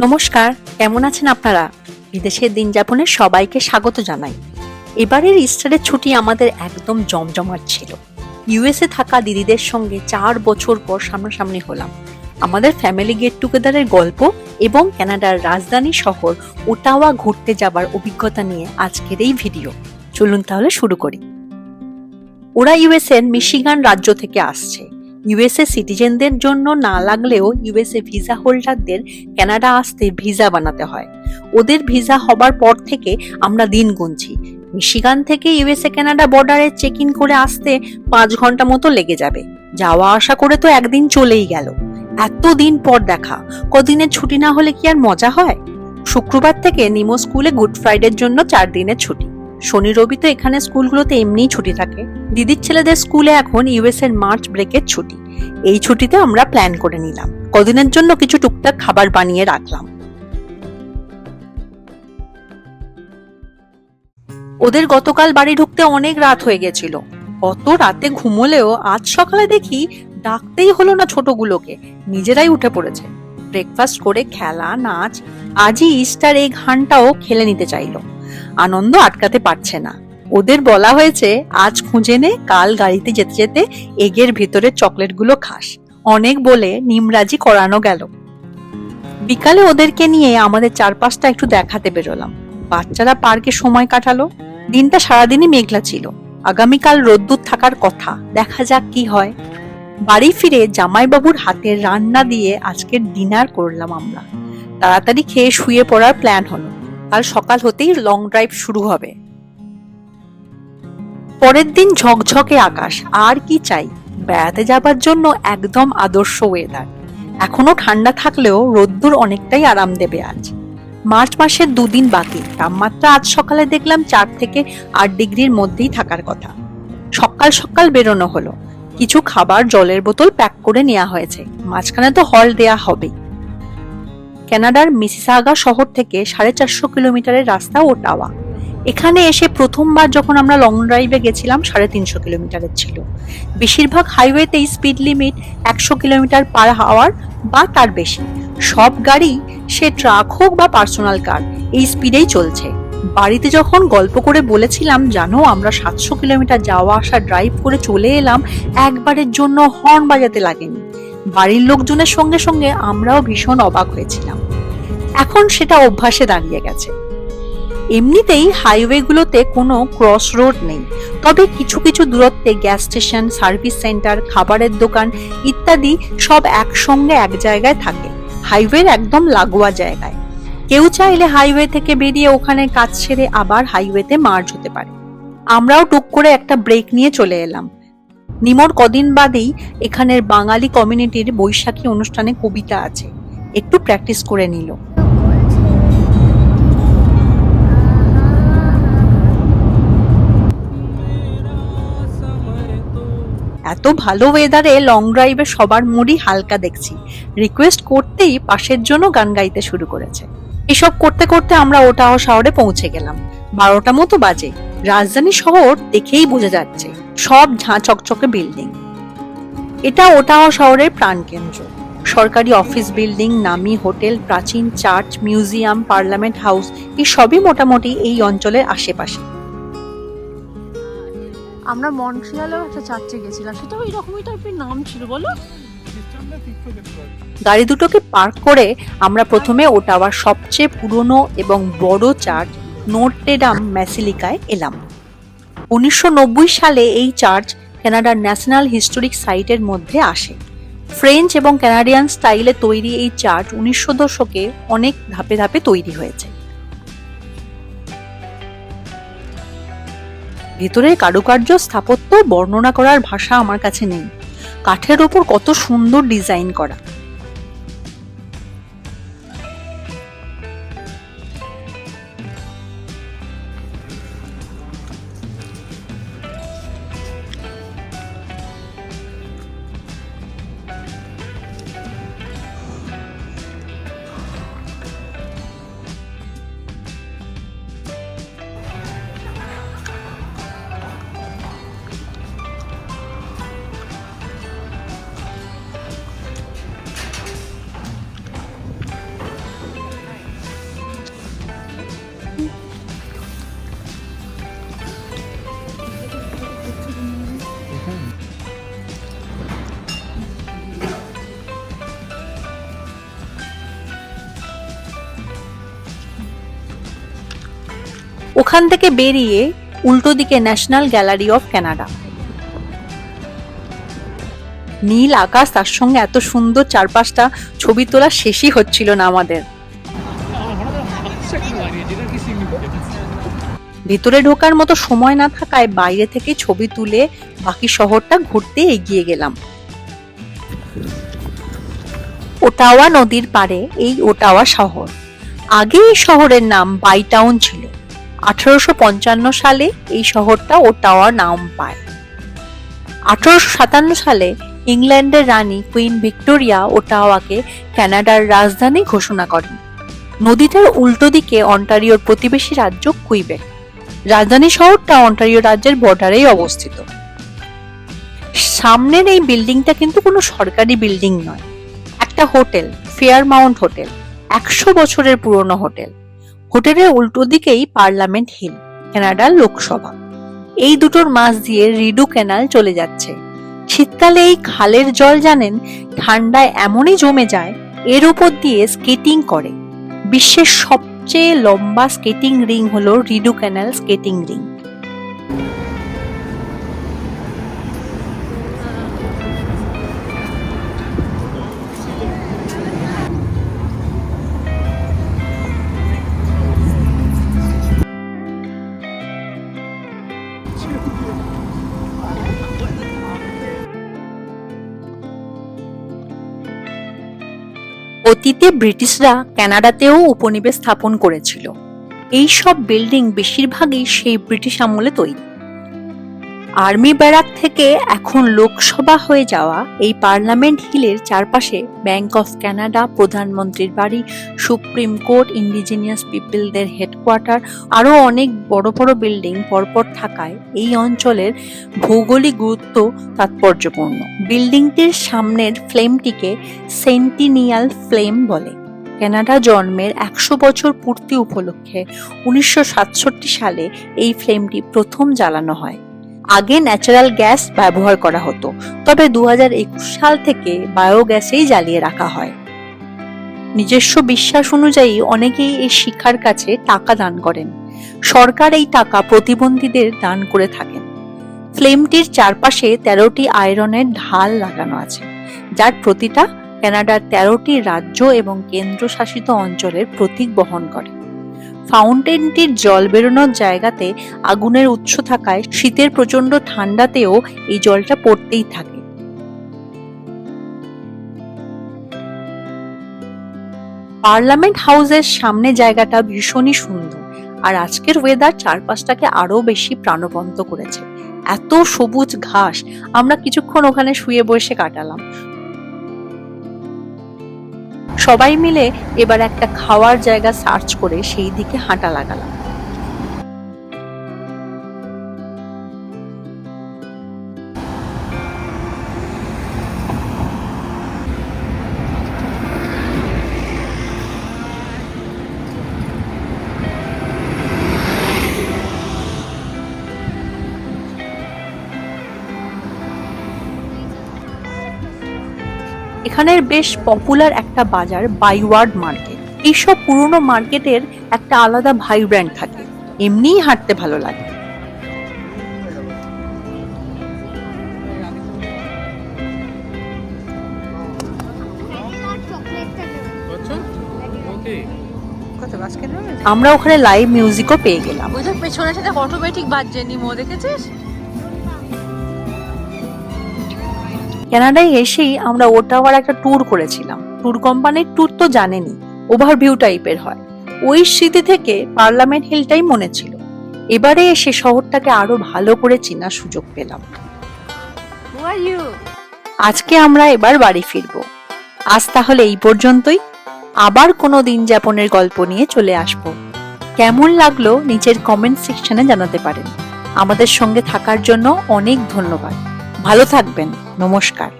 নমস্কার, কেমন আছেন আপনারা? বিদেশের দিন যাপনে সবাইকে স্বাগত জানাই। এবারের ইস্টারের ছুটি আমাদের একদম জমজমাট ছিল। ইউএসএ থাকা দিদিদের সঙ্গে চার বছর পর সামনাসামনি হলাম। আমাদের ফ্যামিলি গেট টুগেদারের গল্প এবং কানাডার রাজধানী শহর ওটাওয়া ঘুরতে যাবার অভিজ্ঞতা নিয়ে আজকের এই ভিডিও। চলুন তাহলে শুরু করি। ওরা ইউএসএ মিশিগান রাজ্য থেকে আসছে। ইউএসএ সিটিজেনদের জন্য না লাগলেও ইউএসএ ভিসা হোল্ডারদের কানাডা আসতে ভিসা বানাতে হয়। ওদের ভিসা হবার পর থেকে আমরা দিন গুনছি। মিশিগান থেকে ইউএসএ কানাডা বর্ডারে চেক ইন করে আসতে পাঁচ ঘণ্টা মতো লেগে যাবে। যাওয়া আসা করে তো একদিন চলেই গেল। এত দিন পর দেখা। কদিনের ছুটি না হলে কি আর মজা হয়? শুক্রবার থেকে নিমো স্কুলে গুড ফ্রাইডের জন্য চার দিনের ছুটি। শনি রবি তো এখানে স্কুলগুলোতে এমনিই ছুটি থাকে। দিদির ছেলেদের স্কুলে এখন ইউএস এর মার্চ ব্রেকের ছুটি। এই ছুটিতে আমরা প্ল্যান করে নিলাম। কদিনের জন্য কিছু টুকটাক খাবার বানিয়ে রাখলাম। ওদের গতকাল বাড়ি ঢুকতে অনেক রাত হয়ে গেছিল। অত রাতে ঘুমোলেও আজ সকালে দেখি ডাকতেই হলো না ছোটগুলোকে। নিজেরাই উঠে পড়েছে। ব্রেকফাস্ট করে খেলা, নাচ, আজই ইস্টার এই ঘানটাও খেলে নিতে চাইলো। আনন্দ আটকাতে পারছে না। ওদের বলা হয়েছে, আজ খুঁজে নে, কাল গাড়িতে যেতে যেতে এগের ভিতরে চকলেটগুলো খাস। অনেক বলে নিমরাজি করানো গেল। বিকালে ওদেরকে নিয়ে আমাদের চারপাশটা একটু দেখাতে বেরোলাম। বাচ্চারা পার্কে সময় কাটালো। দিনটা সারাদিনই মেঘলা ছিল। আগামীকাল রোদ্দুর থাকার কথা। দেখা যাক কি হয়। বাড়ি ফিরে জামাইবাবুর হাতের রান্না দিয়ে আজকের ডিনার করলাম আমরা। তাড়াতাড়ি খেয়ে শুয়ে পড়ার প্ল্যান হলো। কাল সকাল হতেই লং ড্রাইভ শুরু হবে। পরের দিন ঝকঝকে আকাশ, আর কি চাই? বেড়াতে যাবার জন্য একদম আদর্শ ওয়েদার এখনও ঠান্ডা থাকলেও রোদ্দুর অনেকটাই আরাম দেবে আজ। মার্চ মাসের দুদিন বাকি, তাপমাত্রা আজ সকালে দেখলাম চার থেকে আট ডিগ্রির মধ্যেই থাকার কথা। সকাল সকাল বেরোনো হলো। কিছু খাবার জলের বোতল প্যাক করে নেওয়া হয়েছে। মাঝখানে তো হল দেয়া হবেই। কানাডার মিসিসাগা শহর থেকে সাড়ে চারশো কিলোমিটারের রাস্তা ওটাওয়া এখানে এসে প্রথমবার যখন আমরা লং ড্রাইভে গেছিলাম, সাড়ে তিনশো কিলোমিটারের ছিল। বেশিরভাগ হাইওয়েতেই স্পিড লিমিট একশো কিলোমিটার পার হাওয়ার বা তার বেশি। সব গাড়ি, সে ট্রাক হোক বা পার্সোনাল কার এই স্পিডেই চলছে। বাড়িতে যখন গল্প করে বলেছিলাম, জানো, আমরা সাতশো কিলোমিটার যাওয়া আসা ড্রাইভ করে চলে এলাম, একবারের জন্য হর্ন বাজাতে লাগেনি। বাড়ির লোকজনের সঙ্গে সঙ্গে আমরাও ভীষণ অবাক হয়েছিলাম। এখন সেটা অভ্যাসে দাঁড়িয়ে গেছে। এমনিতেই হাইওয়েগুলোতে কোনো ক্রস রোড নেই। তবে কিছু কিছু দূরত্বে গ্যাস স্টেশন সার্ভিস সেন্টার খাবারের দোকান ইত্যাদি সব একসঙ্গে এক জায়গায় থাকে। হাইওয়ের একদম লাগোয়া জায়গায়। কেউ চাইলে হাইওয়ে থেকে বেরিয়ে ওখানে কাজ ছেড়ে আবার হাইওয়েতে মার্জ হতে পারে। আমরাও টুক করে একটা ব্রেক নিয়ে চলে এলাম। নিমোর কদিন বাদেই এখানের বাঙালি কমিউনিটির বৈশাখী অনুষ্ঠানে কবিতা আছে। একটু প্র্যাকটিস করে নিল। এত ভালো ওয়েদারে লং ড্রাইভে সবার মুডই হালকা দেখছি। রিকোয়েস্ট করতেই পাশের জন্য গান গাইতে শুরু করেছে। এসব করতে করতে আমরা ওটাও শহরে পৌঁছে গেলাম। বারোটা মতো বাজে। রাজধানী শহর দেখেই বোঝা যাচ্ছে। সব ঝাঁ চকচকে বিল্ডিং এটা ওটাও শহরের প্রাণকেন্দ্র। সরকারি অফিস বিল্ডিং নামি হোটেল প্রাচীন চার্চ মিউজিয়াম পার্লামেন্ট হাউস এই সবই মোটামুটি এই অঞ্চলের আশেপাশে। আমরা মন্ট্রিয়ালেও একটা চার্চে গেছিলাম। সেটা ওই রকমই টাইপের নাম ছিল বলো। গাড়ি দুটোকে পার্ক করে আমরা প্রথমে ওটাওয়ার সবচেয়ে পুরনো এবং বড় চার্চ নোট্রেডাম ম্যাসিলিকায় এলাম। উনিশশো নব্বই সালে এই চার্চ কানাডার ন্যাশনাল হিস্টোরিক সাইটের মধ্যে আসে। ফ্রেঞ্চ এবং কানাডিয়ান স্টাইলে তৈরি এই চার্চ উনিশশো দশকে অনেক ধাপে ধাপে তৈরি হয়েছে। ভেতরের কারুকার্য, স্থাপত্য বর্ণনা করার ভাষা আমার কাছে নেই। কাঠের ওপর কত সুন্দর ডিজাইন করা। ওখান থেকে বেরিয়ে উল্টো দিকে ন্যাশনাল গ্যালারি অফ কানাডা। নীল আকাশ তার সঙ্গে এত সুন্দর চারপাশটা ছবি তোলা শেষই হচ্ছিল না আমাদের। ভেতরে ঢোকার মতো সময় না থাকায় বাইরে থেকে ছবি তুলে বাকি শহরটা ঘুরতে এগিয়ে গেলাম। ওটাওয়া নদীর পাড়ে এই ওটাওয়া শহর। আগে এই শহরের নাম বাইটাউন ছিল। আঠারোশো পঞ্চান্ন সালে এই শহরটা ও ওটাওয়ার নাম পায়। আঠারোশো সাতান্ন সালে ইংল্যান্ডের রানী কুইন ভিক্টোরিয়া ওটাওয়াকে কানাডার রাজধানী ঘোষণা করেন। নদীটার উল্টো দিকে অন্টারিওর প্রতিবেশী রাজ্য কুইবেক। রাজধানী শহরটা অন্টারিও রাজ্যের বর্ডারেই অবস্থিত। সামনের এই বিল্ডিংটা কিন্তু কোনো সরকারি বিল্ডিং নয়। একটা হোটেল ফেয়ার মাউন্ট হোটেল, একশো বছরের পুরনো হোটেল। হোটেলের উল্টো দিকেই পার্লামেন্ট হিল কানাডার লোকসভা। এই দুটোর মাছ দিয়ে রিডু ক্যানাল চলে যাচ্ছে। শীতকালে এই খালের জল, জানেন, ঠান্ডায় এমনই জমে যায়, এর উপর দিয়ে স্কেটিং করে। বিশ্বের সবচেয়ে লম্বা স্কেটিং রিং হলো রিডু ক্যানাল স্কেটিং রিং। অতীতে ব্রিটিশরা কানাডাতেও উপনিবেশ স্থাপন করেছিল। এই সব বিল্ডিং বেশিরভাগই সেই ব্রিটিশ আমলে তৈরি। আর্মি ব্যারাক থেকে এখন লোকসভা হয়ে যাওয়া এই পার্লামেন্ট হিলের চারপাশে ব্যাংক অফ কানাডা প্রধানমন্ত্রীর বাড়ি, সুপ্রিম কোর্ট ইন্ডিজিনিয়াস পিপলদের হেডকোয়ার্টার, আরও অনেক বড় বড় বিল্ডিং পরপর থাকায় এই অঞ্চলের ভৌগোলিক গুরুত্ব তাৎপর্যপূর্ণ। বিল্ডিংটির সামনের ফ্লেমটিকে সেন্টিনিয়াল ফ্লেম বলে। কানাডা জন্মের একশো বছর পূর্তি উপলক্ষে উনিশশো সাতষট্টি সালে এই ফ্লেমটি প্রথম জ্বালানো হয়। আগে ন্যাচারাল গ্যাস ব্যবহার করা হতো। তবে দু হাজার একুশ সাল থেকে বায়োগ্যাসেই জ্বালিয়ে রাখা হয়। নিজস্ব বিশ্বাস অনুযায়ী অনেকেই এই শিক্ষার কাছে টাকা দান করেন। সরকার এই টাকা প্রতিবন্ধীদের দান করে থাকেন। ফ্লেমটির চারপাশে তেরোটি আয়রনের ঢাল লাগানো আছে, যার প্রতিটা কানাডার তেরোটি রাজ্য এবং কেন্দ্রশাসিত অঞ্চলের প্রতীক বহন করে। ফাউন্টেনটির জল বেরোনোর জায়গাতে আগুনের উৎস থাকায় শীতের প্রচণ্ড ঠান্ডাতেও এই জলটা পড়তেই থাকে। পার্লামেন্ট হাউসের সামনে জায়গাটা ভীষণই সুন্দর, আর আজকের ওয়েদার চারপাশটাকে আরও বেশি প্রাণবন্ত করেছে। এত সবুজ ঘাস, আমরা কিছুক্ষণ ওখানে শুয়ে বসে কাটালাম। সবাই মিলে এবার একটা খাওয়ার জায়গা সার্চ করে সেই দিকে হাঁটা লাগালাম। এখানের বেশ পপুলার একটা বাজার বাইওয়ার্ড মার্কেট এইসব পুরনো মার্কেটের একটা আলাদা ভাইব্র্যান্ড থাকে। এমনিই হাঁটতে ভালো লাগে। আমরা ওখানে লাইভ মিউজিকও পেয়ে গেলাম। ওই পেছনের সাথে অটোমেটিক বাজছে, নিমো, দেখেছিস? কানাডায় এসেই আমরা ওটাওয়ার একটা ট্যুর করেছিলাম। ট্যুর কোম্পানির ট্যুর তো জানেনই ওভারভিউ টাইপের হয়। ওই স্মৃতি থেকে পার্লামেন্ট হিলটাই মনে ছিল। এবারে এসে শহরটাকে আরও ভালো করে চেনার সুযোগ পেলাম। আজকে আমরা এবার বাড়ি ফিরবো। আজ তাহলে এই পর্যন্তই। আবার কোনো দিন যাপনের গল্প নিয়ে চলে আসব। কেমন লাগল নিচের কমেন্ট সেকশনে জানাতে পারেন। আমাদের সঙ্গে থাকার জন্য অনেক ধন্যবাদ। ভালো থাকবেন নমস্কার।